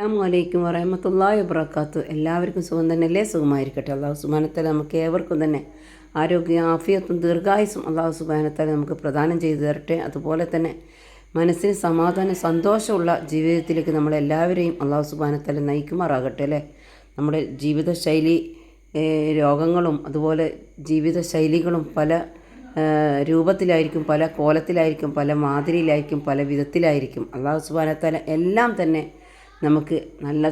അസ്സാമലൈക്കും വറഹമത്തല്ലാഹി വബർക്കാത്തു എല്ലാവർക്കും സുഖം തന്നെയല്ലേ? സുഖമായിരിക്കട്ടെ. അള്ളാഹു സുബാനത്തല നമുക്ക് ഏവർക്കും തന്നെ ആരോഗ്യ ആഫിയത്തും ദീർഘായുസും അള്ളാഹു സുബാനത്തല നമുക്ക് പ്രദാനം ചെയ്തു തരട്ടെ. അതുപോലെ തന്നെ മനസ്സിന് സമാധാനം സന്തോഷമുള്ള ജീവിതത്തിലേക്ക് നമ്മളെല്ലാവരെയും അള്ളാഹു സുബാനത്തല നയിക്കുമാറാകട്ടെ അല്ലേ? നമ്മുടെ ജീവിതശൈലി രോഗങ്ങളും അതുപോലെ ജീവിതശൈലികളും പല രൂപത്തിലായിരിക്കും പല കോലത്തിലായിരിക്കും പല മാതിരിയിലായിരിക്കും പല വിധത്തിലായിരിക്കും. അള്ളാഹു സുബാനത്താല എല്ലാം തന്നെ നമുക്ക് നല്ല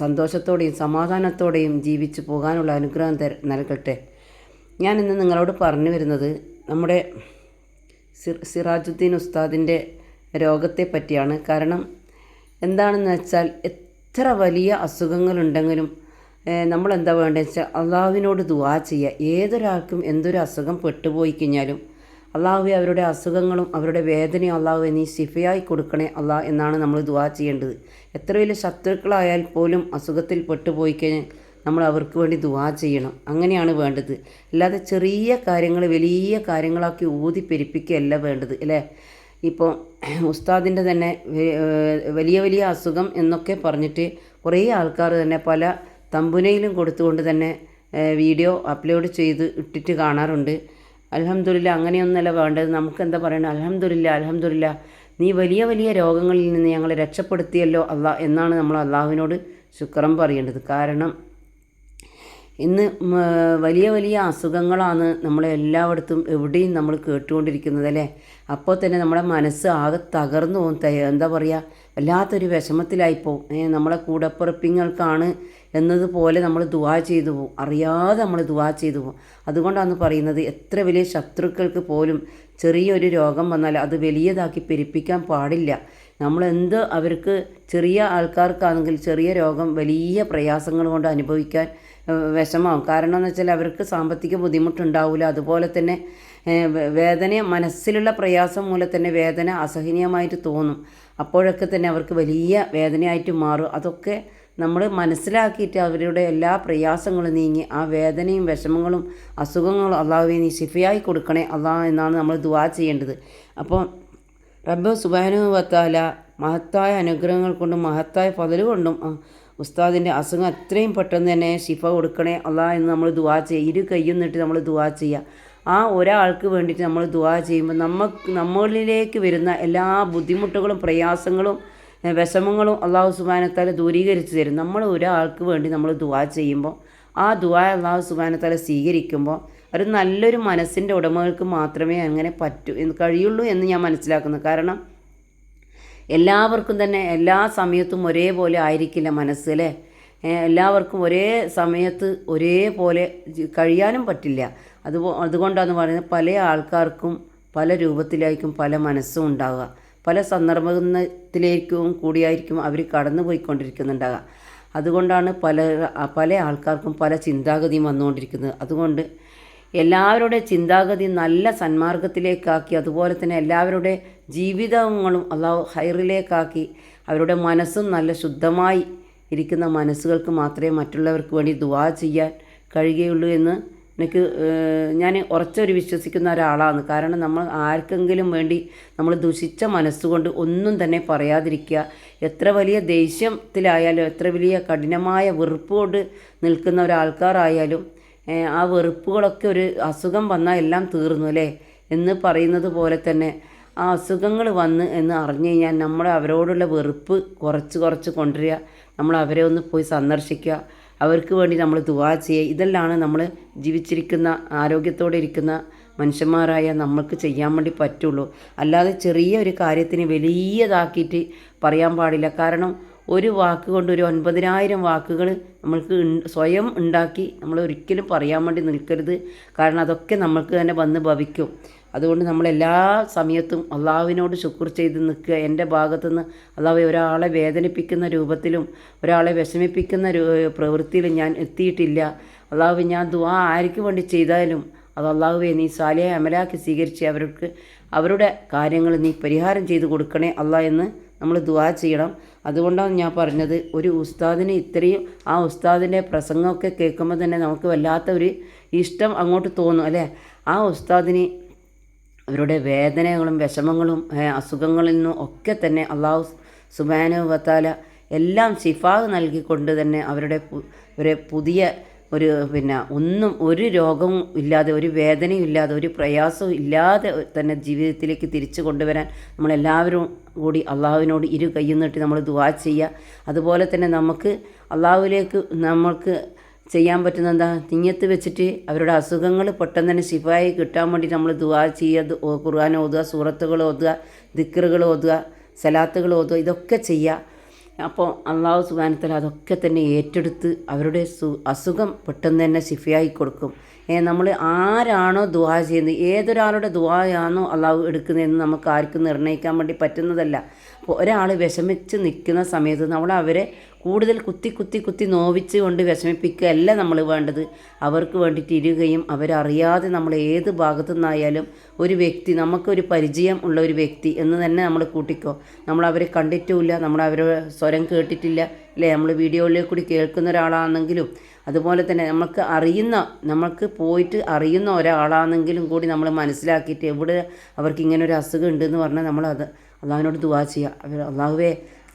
സന്തോഷത്തോടെയും സമാധാനത്തോടെയും ജീവിച്ചു പോകാനുള്ള അനുഗ്രഹം തര നൽകട്ടെ. ഞാൻ ഇന്ന് നിങ്ങളോട് പറഞ്ഞു വരുന്നത് നമ്മുടെ സിറാജുദ്ദീൻ ഉസ്താദിന്റെ രോഗത്തെ പറ്റിയാണ്. കാരണം എന്താണെന്ന് വെച്ചാൽ എത്ര വലിയ അസുഖങ്ങളുണ്ടെങ്കിലും നമ്മൾ എന്താ വേണ്ടതെന്ന് വെച്ചാൽ അള്ളാഹുവിനോട് ദുവാ ചെയ്യുക. ഏതൊരാൾക്കും എന്തൊരു അസുഖം പെട്ടുപോയി കഴിഞ്ഞാലും അള്ളാഹു അവരുടെ അസുഖങ്ങളും അവരുടെ വേദനയും അള്ളാഹു നീ ശിഫയായി കൊടുക്കണേ അള്ളാഹ് എന്നാണ് നമ്മൾ ദുവാ ചെയ്യേണ്ടത്. എത്ര വലിയ ശത്രുക്കളായാൽ പോലും അസുഖത്തിൽ പെട്ടുപോയി കഴിഞ്ഞാൽ നമ്മൾ അവർക്ക് വേണ്ടി ദുവാ ചെയ്യണം. അങ്ങനെയാണ് വേണ്ടത്. അല്ലാതെ ചെറിയ കാര്യങ്ങൾ വലിയ കാര്യങ്ങളാക്കി ഊതി പെരുപ്പിക്കുകയല്ല വേണ്ടത് അല്ലേ? ഇപ്പോൾ ഉസ്താദിന്റെ തന്നെ വലിയ വലിയ അസുഖം എന്നൊക്കെ പറഞ്ഞിട്ട് കുറേ ആൾക്കാർ തന്നെ പല തമ്പുനയിലും കൊടുത്തുകൊണ്ട് തന്നെ വീഡിയോ അപ്ലോഡ് ചെയ്ത് ഇട്ടിട്ട് കാണാറുണ്ട്. അലഹമ്മദില്ല അങ്ങനെയൊന്നല്ല വേണ്ടത്. നമുക്ക് എന്താ പറയണത് അലഹമ്മദില്ല അലഹമ്മദില്ല നീ വലിയ വലിയ രോഗങ്ങളിൽ നിന്ന് ഞങ്ങളെ രക്ഷപ്പെടുത്തിയല്ലോ അള്ളാഹ് എന്നാണ് നമ്മൾ അള്ളാഹുവിനോട് ശുക്രം പറയേണ്ടത്. കാരണം ഇന്ന് വലിയ വലിയ അസുഖങ്ങളാണ് നമ്മളെ എല്ലായിടത്തും എവിടെയും നമ്മൾ കേട്ടുകൊണ്ടിരിക്കുന്നത് അല്ലേ? അപ്പോൾ തന്നെ നമ്മുടെ മനസ്സ് ആകെ തകർന്നു പോകും. എന്താ പറയുക വല്ലാത്തൊരു വിഷമത്തിലായിപ്പോവും. നമ്മളെ കൂടപ്പിറപ്പിങ്ങൾക്കാണ് എന്നതുപോലെ നമ്മൾ ദുവാ ചെയ്തു പോകും. അറിയാതെ നമ്മൾ ദുവാ ചെയ്തു പോകും. അതുകൊണ്ടാണ് പറയുന്നത് എത്ര വലിയ ശത്രുക്കൾക്ക് പോലും ചെറിയൊരു രോഗം വന്നാൽ അത് വലിയതാക്കി പെരുപ്പിക്കാൻ പാടില്ല. നമ്മൾ എന്ത് അവർക്ക് ചെറിയ ആൾക്കാർക്കാണെങ്കിൽ ചെറിയ രോഗം വലിയ പ്രയാസങ്ങൾ കൊണ്ട് അനുഭവിക്കാൻ വിഷമമാവും കാരണം എന്ന് വെച്ചാൽ അവർക്ക് സാമ്പത്തിക ബുദ്ധിമുട്ടുണ്ടാവില്ല അതുപോലെ തന്നെ വേദന മനസ്സിലുള്ള പ്രയാസം മൂലം തന്നെ വേദന അസഹനീയമായിട്ട് തോന്നും. അപ്പോഴൊക്കെ തന്നെ അവർക്ക് വലിയ വേദനയായിട്ട് മാറും. അതൊക്കെ നമ്മൾ മനസ്സിലാക്കിയിട്ട് അവരുടെ എല്ലാ പ്രയാസങ്ങളും നീങ്ങി ആ വേദനയും വിഷമങ്ങളും അസുഖങ്ങളും അള്ളാഹുവെ നീ ശിഫയായി കൊടുക്കണേ അള്ളാഹ് എന്നാണ് നമ്മൾ ദുവാ ചെയ്യേണ്ടത്. അപ്പോൾ റബ്ബ് സുബാനുവത്താല മഹത്തായ അനുഗ്രഹങ്ങൾ കൊണ്ടും മഹത്തായ പതിൽ കൊണ്ടും ഉസ്താദിന്റെ അസുഖം അത്രയും പെട്ടെന്ന് തന്നെ ശിഫ കൊടുക്കണേ അല്ല എന്ന് നമ്മൾ ദുവാ ചെയ്യുക ഇരു കയ്യും നീട്ടി നമ്മൾ ദുവാ ചെയ്യുക ആ ഒരാൾക്ക് വേണ്ടിയിട്ട് നമ്മൾ ദുവാ ചെയ്യുമ്പോൾ നമുക്ക് നമ്മളിലേക്ക് വരുന്ന എല്ലാ ബുദ്ധിമുട്ടുകളും പ്രയാസങ്ങളും വിഷമങ്ങളും അള്ളാഹു സുബാനത്താല ദൂരീകരിച്ച് തരും. നമ്മൾ ഒരാൾക്ക് വേണ്ടി നമ്മൾ ദുവാ ചെയ്യുമ്പോൾ ആ ദുവാ അള്ളാഹു സുബാനത്താല സ്വീകരിക്കുമ്പോൾ ഒരു നല്ലൊരു മനസ്സിന്റെ ഉടമകൾക്ക് മാത്രമേ അങ്ങനെ പറ്റൂ എന്ന് കഴിയുള്ളൂ എന്ന് ഞാൻ മനസ്സിലാക്കുന്നു. കാരണം എല്ലാവർക്കും തന്നെ എല്ലാ സമയത്തും ഒരേപോലെ ആയിരിക്കില്ല മനസ്സ് അല്ലേ? എല്ലാവർക്കും ഒരേ സമയത്ത് ഒരേപോലെ കഴിയാനും പറ്റില്ല. അത് അതുകൊണ്ടാണ് പറയുന്നത് പല ആൾക്കാർക്കും പല രൂപത്തിലായിരിക്കും പല മനസ്സും ഉണ്ടാവുക. പല സന്ദർഭത്തിലേക്കും കൂടിയായിരിക്കും അവർ കടന്നു പോയിക്കൊണ്ടിരിക്കുന്നുണ്ടാകുക അതുകൊണ്ടാണ് പല പല ആൾക്കാർക്കും പല ചിന്താഗതിയും വന്നുകൊണ്ടിരിക്കുന്നത്. അതുകൊണ്ട് എല്ലാവരുടെ ചിന്താഗതി നല്ല സന്മാർഗത്തിലേക്കാക്കി അതുപോലെ തന്നെ എല്ലാവരുടെ ജീവിതങ്ങളും അള്ളാഹു ഹൈറിലേക്കാക്കി അവരുടെ മനസ്സും നല്ല ശുദ്ധമായി ഇരിക്കുന്ന മനസ്സുകൾക്ക് മാത്രമേ മറ്റുള്ളവർക്ക് വേണ്ടി ദുവാ ചെയ്യാൻ കഴിയുകയുള്ളൂ എന്ന് എനിക്ക് ഞാൻ ഉറച്ചൊരു വിശ്വസിക്കുന്ന ഒരാളാണ്. കാരണം നമ്മൾ ആർക്കെങ്കിലും വേണ്ടി നമ്മൾ ദുഷിച്ച മനസ്സുകൊണ്ട് ഒന്നും തന്നെ പറയാതിരിക്കുക. എത്ര വലിയ ദേഷ്യത്തിലായാലും എത്ര വലിയ കഠിനമായ വെറുപ്പ് കൊണ്ട് നിൽക്കുന്ന ഒരാൾക്കാരായാലും ആ വെറുപ്പുകളൊക്കെ ഒരു അസുഖം വന്നാൽ എല്ലാം തീർന്നു അല്ലേ? എന്ന് പറയുന്നത് പോലെ തന്നെ ആ അസുഖങ്ങൾ വന്ന് എന്ന് അറിഞ്ഞു കഴിഞ്ഞാൽ നമ്മൾ അവരോടുള്ള വെറുപ്പ് കുറച്ച് കുറച്ച് കൊണ്ടുവരിക. നമ്മൾ അവരെ ഒന്ന് പോയി സന്ദർശിക്കുക. അവർക്ക് വേണ്ടി നമ്മൾ ദുവാ ചെയ്യുക. ഇതെല്ലാമാണ് നമ്മൾ ജീവിച്ചിരിക്കുന്ന ആരോഗ്യത്തോടെ ഇരിക്കുന്ന മനുഷ്യന്മാരായ നമ്മൾക്ക് ചെയ്യാൻ വേണ്ടി പറ്റുള്ളൂ. അല്ലാതെ ചെറിയ ഒരു കാര്യത്തിന് വലിയതാക്കിയിട്ട് പറയാൻ പാടില്ല. കാരണം ഒരു വാക്ക് കൊണ്ട് ഒരു ഒൻപതിനായിരം വാക്കുകൾ നമ്മൾക്ക് സ്വയം ഉണ്ടാക്കി നമ്മൾ ഒരിക്കലും പറയാൻ വേണ്ടി നിൽക്കരുത്. കാരണം അതൊക്കെ നമ്മൾക്ക് തന്നെ വന്ന് ഭവിക്കും. അതുകൊണ്ട് നമ്മൾ എല്ലാ സമയത്തും അള്ളാഹുവിനോട് ശുക്ർ ചെയ്ത് നിൽക്കുക. എന്റെ ഭാഗത്തുനിന്ന് അള്ളാഹു ഒരാളെ വേദനിപ്പിക്കുന്ന രൂപത്തിലും ഒരാളെ വിഷമിപ്പിക്കുന്ന പ്രവൃത്തിയിലും ഞാൻ എത്തിയിട്ടില്ല. അള്ളാഹു ഞാൻ ദുവാ ആർക്ക് വേണ്ടി ചെയ്താലും അത് അള്ളാഹുവെ നീ സാലിയ അമലാക്കി സ്വീകരിച്ച് അവർക്ക് അവരുടെ കാര്യങ്ങൾ നീ പരിഹാരം ചെയ്ത് കൊടുക്കണേ അള്ളാഹ് എന്ന് നമ്മൾ ദുആ ചെയ്യണം. അതുകൊണ്ടാണ് ഞാൻ പറഞ്ഞത് ഒരു ഉസ്താദിന് ഇത്രയും ആ ഉസ്താദിന്റെ പ്രസംഗമൊക്കെ കേൾക്കുമ്പോൾ തന്നെ നമുക്ക് വല്ലാത്ത ഒരു ഇഷ്ടം അങ്ങോട്ട് തോന്നും അല്ലേ? ആ ഉസ്താദിന് അവരുടെ വേദനകളും വിഷമങ്ങളും അസുഖങ്ങളിൽ നിന്നും ഒക്കെ തന്നെ അള്ളാഹു സുബാനു വത്താല എല്ലാം ശിഫാ നൽകിക്കൊണ്ട് തന്നെ അവരുടെ ഒരു പുതിയ ഒരു പിന്നെ ഒന്നും ഒരു രോഗവും ഇല്ലാതെ ഒരു വേദനയും ഇല്ലാതെ ഒരു പ്രയാസവും ഇല്ലാതെ തന്നെ ജീവിതത്തിലേക്ക് തിരിച്ചു കൊണ്ടുവരാൻ നമ്മളെല്ലാവരും കൂടി അള്ളാഹുവിനോട് ഇരു നീട്ടി നമ്മൾ ദുവാ ചെയ്യുക. അതുപോലെ തന്നെ നമുക്ക് അള്ളാഹുവിലേക്ക് നമ്മൾക്ക് ചെയ്യാൻ പറ്റുന്ന എന്താ? തിങ്ങത്ത് വെച്ചിട്ട് അവരുടെ അസുഖങ്ങൾ പെട്ടെന്ന് തന്നെ ശിഫായി കിട്ടാൻ വേണ്ടി നമ്മൾ ദുവാ ചെയ്യുക. ഖുർആൻ ഓതുക സൂറത്തുകൾ ഓതുക ദിക്കറുകൾ ഓതുക സലാത്തുകൾ ഓതുക ഇതൊക്കെ ചെയ്യുക. അപ്പോൾ അള്ളാഹു സുബാനത്തിൽ അതൊക്കെ തന്നെ ഏറ്റെടുത്ത് അവരുടെ സു അസുഖം പെട്ടെന്ന് തന്നെ ശിഫിയായി കൊടുക്കും. നമ്മൾ ആരാണോ ദുആ ചെയ്യുന്നത് ഏതൊരാളുടെ ദുവായാണോ അള്ളാഹു എടുക്കുന്നതെന്ന് നമുക്ക് ആർക്കും നിർണയിക്കാൻ വേണ്ടി പറ്റുന്നതല്ല. ഒരാൾ വിഷമിച്ച് നിൽക്കുന്ന സമയത്ത് നമ്മൾ അവരെ കൂടുതൽ കുത്തി കുത്തി കുത്തി നോവിച്ച് കൊണ്ട് വിഷമിപ്പിക്കുകയല്ല നമ്മൾ വേണ്ടത്. അവർക്ക് വേണ്ടിയിട്ട് ഇരുകയും അവരറിയാതെ നമ്മൾ ഏത് ഭാഗത്തു നിന്നായാലും ഒരു വ്യക്തി നമുക്കൊരു പരിചയം ഉള്ള ഒരു വ്യക്തി എന്ന് തന്നെ നമ്മൾ കൂട്ടിക്കോ. നമ്മൾ അവരെ കണ്ടിട്ടുമില്ല നമ്മൾ അവരെ സ്വരം കേട്ടിട്ടില്ല. അല്ലേ? നമ്മൾ വീഡിയോയിൽ കൂടി കേൾക്കുന്ന ഒരാളാണെങ്കിലും അതുപോലെ തന്നെ നമുക്ക് അറിയുന്ന നമുക്ക് പോയിട്ട് അറിയുന്ന ഒരാളാണെങ്കിലും കൂടി നമ്മൾ മനസ്സിലാക്കിയിട്ട് എവിടെ അവർക്ക് ഇങ്ങനെ ഒരു അസുഖം ഉണ്ടെന്ന് പറഞ്ഞാൽ നമ്മൾ അത് അള്ളാഹുവിനോട് ദുവാ ചെയ്യുക. അവർ അള്ളാഹുവേ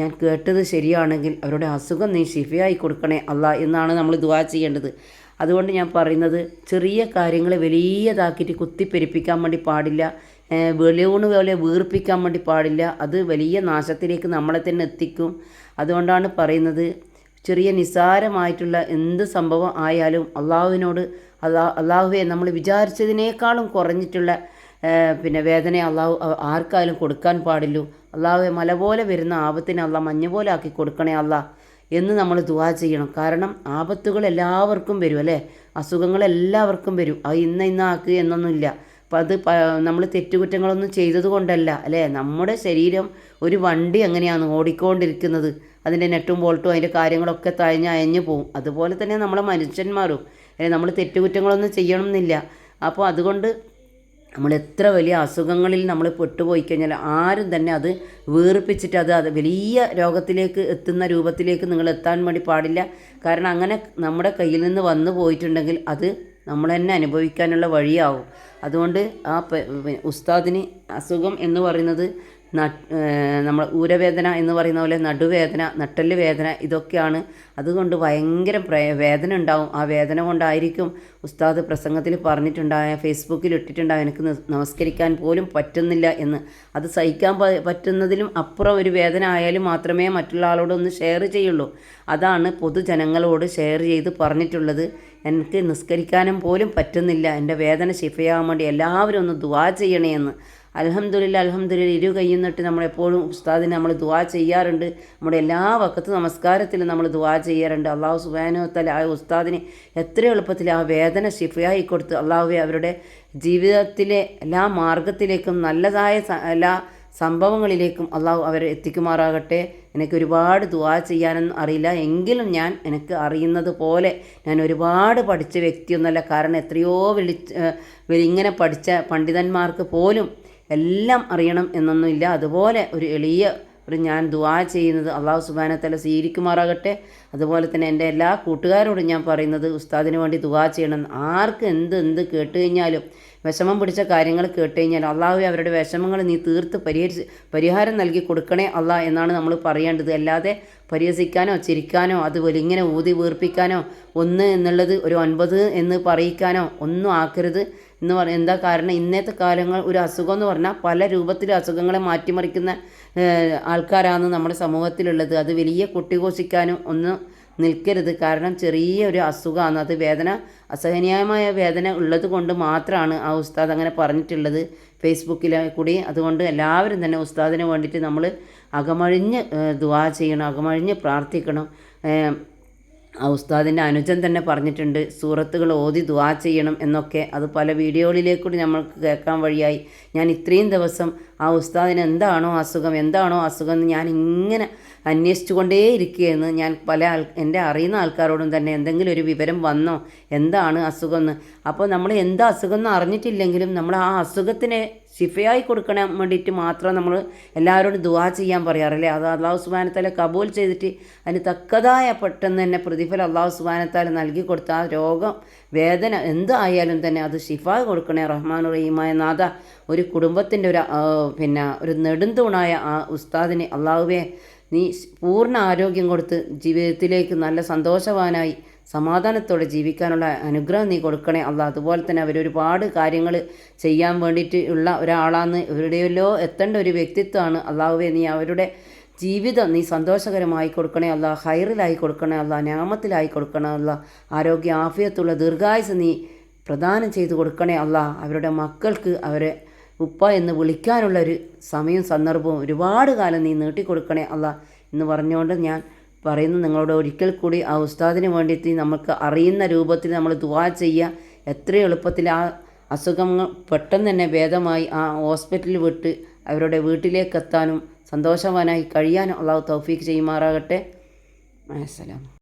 ഞാൻ കേട്ടത് ശരിയാണെങ്കിൽ അവരുടെ അസുഖം നീ ഷിഫയായി കൊടുക്കണേ അല്ല എന്നാണ് നമ്മൾ ദുവാ ചെയ്യേണ്ടത്. അതുകൊണ്ട് ഞാൻ പറയുന്നത് ചെറിയ കാര്യങ്ങൾ വലിയതാക്കിയിട്ട് കുത്തിപ്പെരിപ്പിക്കാൻ വേണ്ടി പാടില്ല. വെളിയൂണ് പോലെ വീർപ്പിക്കാൻ വേണ്ടി പാടില്ല. അത് വലിയ നാശത്തിലേക്ക് നമ്മളെ തന്നെ എത്തിക്കും. അതുകൊണ്ടാണ് പറയുന്നത് ചെറിയ നിസ്സാരമായിട്ടുള്ള എന്ത് സംഭവം ആയാലും അള്ളാഹുവിനോട് അള്ളാ അള്ളാഹുവെ നമ്മൾ വിചാരിച്ചതിനേക്കാളും കുറഞ്ഞിട്ടുള്ള പിന്നെ വേദന അള്ളാഹു ആർക്കായാലും കൊടുക്കാൻ പാടില്ലു. അള്ളാഹുവെ മല പോലെ വരുന്ന ആപത്തിനെ അള്ളാഹ് മഞ്ഞ പോലെ ആക്കി കൊടുക്കണേ അള്ളാഹ് എന്ന് നമ്മൾ ദുവാ ചെയ്യണം. കാരണം ആപത്തുകൾ എല്ലാവർക്കും വരും അല്ലേ? അസുഖങ്ങൾ എല്ലാവർക്കും വരും. അത് ഇന്ന ഇന്ന ആക്കുക എന്നൊന്നുമില്ല. അപ്പം അത് നമ്മൾ തെറ്റുകുറ്റങ്ങളൊന്നും ചെയ്തത് കൊണ്ടല്ല അല്ലേ? നമ്മുടെ ശരീരം ഒരു വണ്ടി എങ്ങനെയാണ് ഓടിക്കൊണ്ടിരിക്കുന്നത്? അതിന്റെ നെട്ടും ബോൾട്ടും അതിന്റെ കാര്യങ്ങളൊക്കെ തഴഞ്ഞ് അയഞ്ഞു പോവും. അതുപോലെ തന്നെ നമ്മളെ മനുഷ്യന്മാരും. അല്ലെങ്കിൽ നമ്മൾ തെറ്റുകുറ്റങ്ങളൊന്നും ചെയ്യണം എന്നില്ല അപ്പോൾ അതുകൊണ്ട് നമ്മൾ എത്ര വലിയ അസുഖങ്ങളിൽ നമ്മൾ പെട്ടുപോയി കഴിഞ്ഞാൽ ആരും തന്നെ അത് വീർപ്പിച്ചിട്ട് അത് അത് വലിയ രോഗത്തിലേക്ക് എത്തുന്ന രൂപത്തിലേക്ക് നിങ്ങൾ എത്താൻ വേണ്ടി പാടില്ല. കാരണം അങ്ങനെ നമ്മുടെ കയ്യിൽ നിന്ന് വന്നു പോയിട്ടുണ്ടെങ്കിൽ അത് നമ്മൾ തന്നെ അനുഭവിക്കാനുള്ള വഴിയാവും. അതുകൊണ്ട് ആ ഉസ്താദിന് അസുഖം എന്ന് പറയുന്നത് നമ്മൾ ഊരവേദന എന്ന് പറയുന്ന പോലെ നടുവേദന നട്ടൽ വേദന ഇതൊക്കെയാണ്. അതുകൊണ്ട് ഭയങ്കര വേദന ഉണ്ടാവും. ആ വേദന കൊണ്ടായിരിക്കും ഉസ്താദ് പ്രസംഗത്തിൽ പറഞ്ഞിട്ടുണ്ടായ ഫേസ്ബുക്കിൽ ഇട്ടിട്ടുണ്ടായ എനിക്ക് നമസ്കരിക്കാൻ പോലും പറ്റുന്നില്ല എന്ന്. അത് സഹിക്കാൻ പറ്റുന്നതിലും അപ്പുറം ഒരു വേദന ആയാലും മാത്രമേ മറ്റുള്ള ആളോടൊന്ന് ഷെയർ ചെയ്യുള്ളൂ. അതാണ് പൊതുജനങ്ങളോട് ഷെയർ ചെയ്ത് പറഞ്ഞിട്ടുള്ളത്. എനിക്ക് നിസ്കരിക്കാനും പോലും പറ്റുന്നില്ല. എന്റെ വേദന ശിഫയാകാൻ വേണ്ടി എല്ലാവരും ഒന്ന് ദുവാ ചെയ്യണേ എന്ന്. അലഹമ്മദില്ല അലഹമ്മദില്ല ഇരു കൈന്നിട്ട് നമ്മളെപ്പോഴും ഉസ്താദിനെ നമ്മൾ ദുവാ ചെയ്യാറുണ്ട്. നമ്മുടെ എല്ലാ വക്കത്ത് നമസ്കാരത്തിലും നമ്മൾ ദുവാ ചെയ്യാറുണ്ട്. അള്ളാഹു സുബാനോത്തല ആ ഉസ്താദിനെ എത്ര എളുപ്പത്തിൽ ആ വേദന ശിഫയായി കൊടുത്ത് അള്ളാഹുവെ അവരുടെ ജീവിതത്തിലെ എല്ലാ മാർഗത്തിലേക്കും നല്ലതായ എല്ലാ സംഭവങ്ങളിലേക്കും അള്ളാഹു അവരെ എത്തിക്കുമാറാകട്ടെ. എനിക്ക് ഒരുപാട് ദുവാ ചെയ്യാനൊന്നും അറിയില്ല. എങ്കിലും ഞാൻ എനിക്ക് അറിയുന്നത് പോലെ ഞാൻ ഒരുപാട് പഠിച്ച വ്യക്തിയൊന്നുമല്ല കാരണം എത്രയോ വിളിച്ച് ഇങ്ങനെ പഠിച്ച പണ്ഡിതന്മാർക്ക് പോലും എല്ലാം അറിയണം എന്നൊന്നുമില്ല അതുപോലെ ഒരു എളിയ ഒരു ഞാൻ ദുവാ ചെയ്യുന്നത് അള്ളാഹു സുബാനത്തല സ്വീകരിക്കുമാറാകട്ടെ. അതുപോലെ തന്നെ എന്റെ എല്ലാ കൂട്ടുകാരോടും ഞാൻ പറയുന്നത് ഉസ്താദിന് വേണ്ടി ദുവാ ചെയ്യണം. ആർക്ക് എന്ത് എന്ത് കേട്ട് കഴിഞ്ഞാലും വിഷമം പിടിച്ച കാര്യങ്ങൾ കേട്ട് കഴിഞ്ഞാൽ അള്ളാഹു അവരുടെ വിഷമങ്ങൾ നീ തീർത്ത് പരിഹരിച്ച് പരിഹാരം നൽകി കൊടുക്കണേ അള്ളാ എന്നാണ് നമ്മൾ പറയേണ്ടത്. അല്ലാതെ പരിഹസിക്കാനോ ചിരിക്കാനോ അതുപോലെ ഇങ്ങനെ ഊതി വീർപ്പിക്കാനോ ഒന്ന് എന്നുള്ളത് ഒരു ഒൻപത് എന്ന് പറയിക്കാനോ ഒന്നും ആക്കരുത്. എന്ന് പറ എന്താ കാരണം? ഇന്നത്തെ കാലങ്ങൾ ഒരു അസുഖം എന്ന് പറഞ്ഞാൽ പല രൂപത്തിൽ അസുഖങ്ങളെ മാറ്റിമറിക്കുന്ന ആൾക്കാരാണ് നമ്മുടെ സമൂഹത്തിലുള്ളത്. അത് വലിയ കുട്ടികോശിക്കാനും ഒന്നും നിൽക്കരുത്. കാരണം ചെറിയ ഒരു അസുഖമാണ്. അത് വേദന അസഹനീയമായ വേദന ഉള്ളത് കൊണ്ട് മാത്രമാണ് ആ ഉസ്താദ് അങ്ങനെ പറഞ്ഞിട്ടുള്ളത് ഫേസ്ബുക്കിൽ കൂടി. അതുകൊണ്ട് എല്ലാവരും തന്നെ ഉസ്താദിന് വേണ്ടിയിട്ട് നമ്മൾ അകമഴിഞ്ഞ് ദുവാ ചെയ്യണം അകമഴിഞ്ഞ് പ്രാർത്ഥിക്കണം. ആ ഉസ്താദിന്റെ അനുജൻ തന്നെ പറഞ്ഞിട്ടുണ്ട് സൂറത്തുകൾ ഓതി ദുആ ചെയ്യണം എന്നൊക്കെ. അത് പല വീഡിയോകളിലേക്കൂടി നമ്മൾക്ക് കേൾക്കാൻ വഴിയായി. ഞാൻ ഇത്രയും ദിവസം ആ ഉസ്താദിന് എന്താണോ അസുഖം എന്താണോ അസുഖം എന്ന് ഞാൻ ഇങ്ങനെ അന്വേഷിച്ചു കൊണ്ടേ ഇരിക്കുകയെന്ന് ഞാൻ പല ആൾ എന്റെ അറിയുന്ന ആൾക്കാരോടും തന്നെ എന്തെങ്കിലും ഒരു വിവരം വന്നോ എന്താണ് അസുഖം എന്ന്. അപ്പോൾ നമ്മൾ എന്താ അസുഖം എന്ന് അറിഞ്ഞിട്ടില്ലെങ്കിലും നമ്മൾ ആ അസുഖത്തിനെ ശിഫയായി കൊടുക്കണ വേണ്ടിയിട്ട് മാത്രം നമ്മൾ എല്ലാവരോടും ദുവാ ചെയ്യാൻ പറയാറില്ലേ? അത് അള്ളാഹു സുബാനത്താലെ കബൂൽ ചെയ്തിട്ട് അതിന് തക്കതായ പെട്ടെന്ന് തന്നെ പ്രതിഫലം അള്ളാഹു സുബാനത്താൽ നൽകി കൊടുത്ത ആ രോഗം വേദന എന്തായാലും തന്നെ അത് ഷിഫ കൊടുക്കണേ റഹ്മാൻ റഹീമായ നാഥ. ഒരു കുടുംബത്തിന്റെ ഒരു പിന്നെ ഒരു നെടുന്തൂണായ ആ ഉസ്താദിനെ അള്ളാഹുവെ നീ പൂർണ ആരോഗ്യം കൊടുത്ത് ജീവിതത്തിലേക്ക് നല്ല സന്തോഷവാനായി സമാധാനത്തോടെ ജീവിക്കാനുള്ള അനുഗ്രഹം നീ കൊടുക്കണേ അല്ല അതുപോലെ തന്നെ അവരൊരുപാട് കാര്യങ്ങൾ ചെയ്യാൻ വേണ്ടിയിട്ട് ഉള്ള ഒരാളാന്ന് ഇവരുടെയല്ലോ എത്തേണ്ട ഒരു വ്യക്തിത്വമാണ് അള്ളാഹുവെ. നീ അവരുടെ ജീവിതം നീ സന്തോഷകരമായി കൊടുക്കണേ അല്ല ഹൈറിലായി കൊടുക്കണേ അല്ല ഞാമത്തിലായി കൊടുക്കണേ അല്ല ആരോഗ്യ ആഫിയത്തുള്ള ദീർഘായുസ് നീ പ്രദാനം ചെയ്തു കൊടുക്കണേ അല്ല അവരുടെ മക്കൾക്ക് അവരെ ഉപ്പ എന്ന് വിളിക്കാനുള്ള ഒരു സമയവും സന്ദർഭവും ഒരുപാട് കാലം നീ നീട്ടിക്കൊടുക്കണേ അല്ല എന്ന് പറഞ്ഞുകൊണ്ട് ഞാൻ പറയുന്നു നിങ്ങളോട് ഒരിക്കൽ കൂടി ആ ഉസ്താദിന് വേണ്ടിയിട്ട് നമുക്ക് അറിയുന്ന രൂപത്തിൽ നമ്മൾ ദുവാ ചെയ്യുക. എത്ര എളുപ്പത്തിൽ ആ അസുഖങ്ങൾ പെട്ടെന്ന് തന്നെ ഭേദമായി ആ ഹോസ്പിറ്റലിൽ വിട്ട് അവരുടെ വീട്ടിലേക്ക് എത്താനും സന്തോഷവാനായി കഴിയാനും അള്ളാഹു തൗഫീക്ക് ചെയ്യുമാറാകട്ടെ. അസ്സലാം